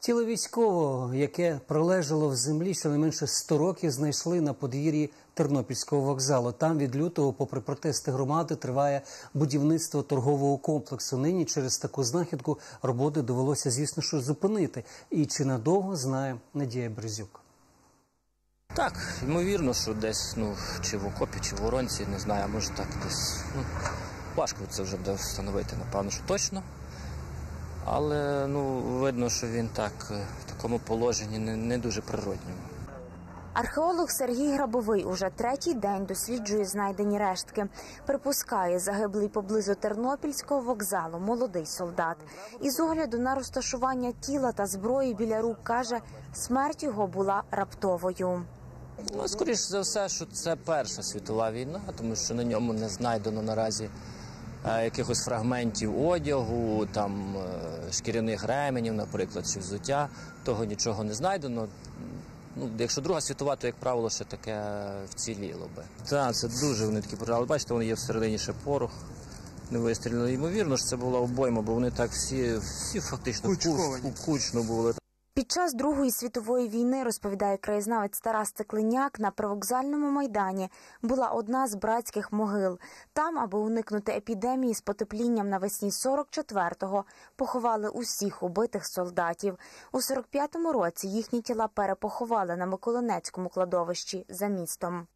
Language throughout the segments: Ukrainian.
Тіло військового, яке пролежало в землі щонайменше 100 років, знайшли на подвір'ї Тернопільського вокзалу. Там від лютого, попри протести громади, триває будівництво торгового комплексу. Нині через таку знахідку роботи довелося, звісно, що зупинити. І чи надовго знає Надія Березюк. Так, ймовірно, що десь, ну, чи в окопі, чи в воронці, не знаю, може так десь. Ну, важко це вже буде встановити, напевно, що точно. Але ну, видно, що він так е, в такому положенні не, не дуже природньому. Археолог Сергій Грабовий уже третій день досліджує знайдені рештки. Припускає загиблий поблизу Тернопільського вокзалу молодий солдат. І з огляду на розташування тіла та зброї біля рук каже, смерть його була раптовою. Ну, скоріш за все, що це Перша світова війна, тому що на ньому не знайдено наразі якихось фрагментів одягу, там е, шкіряних ременів, наприклад, чи взуття. Того нічого не знайдено. Ну, якщо Друга світова, то, як правило, ще таке вціліло би. Так, це дуже вони такі порали. Бачите, вони є всередині ще порох. Не вистрілили. Ймовірно, що це була обойма, бо вони так всі, всі фактично куч- кучно були. Під час Другої світової війни, розповідає краєзнавець Тарас Цикленяк, на привокзальному майдані була одна з братських могил. Там, аби уникнути епідемії з потеплінням навесні 44-го, поховали усіх убитих солдатів. У 45-му році їхні тіла перепоховали на Миколинецькому кладовищі за містом.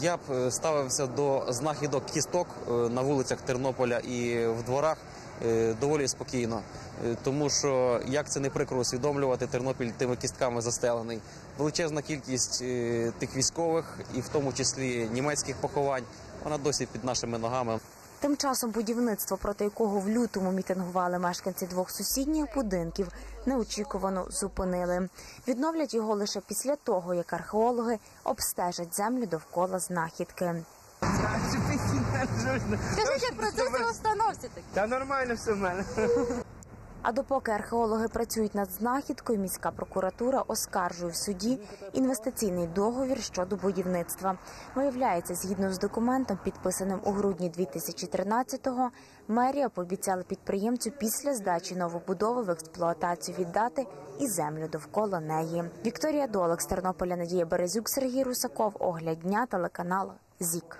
Я б е, ставився до знахідок кісток е, на вулицях Тернополя і в дворах е, доволі спокійно, тому що як це не прикро усвідомлювати, Тернопіль тими кістками застелений. Величезна кількість тих військових, і в тому числі німецьких поховань, вона досі під нашими ногами. Тим часом будівництво, проти якого в лютому мітингували мешканці двох сусідніх будинків, неочікувано зупинили. Відновлять його лише після того, як археологи обстежать землю довкола знахідки. Скажіть, як процес установці так? Та нормально все в мене. А допоки археологи працюють над знахідкою, міська прокуратура оскаржує в суді інвестиційний договір щодо будівництва. Виявляється, згідно з документом, підписаним у грудні 2013-го, мерія пообіцяла підприємцю після здачі новобудови в експлуатацію віддати і землю довкола неї. Вікторія Долик з Тернополя, Надія Березюк, Сергій Русаков. Огляд дня телеканал ЗІК.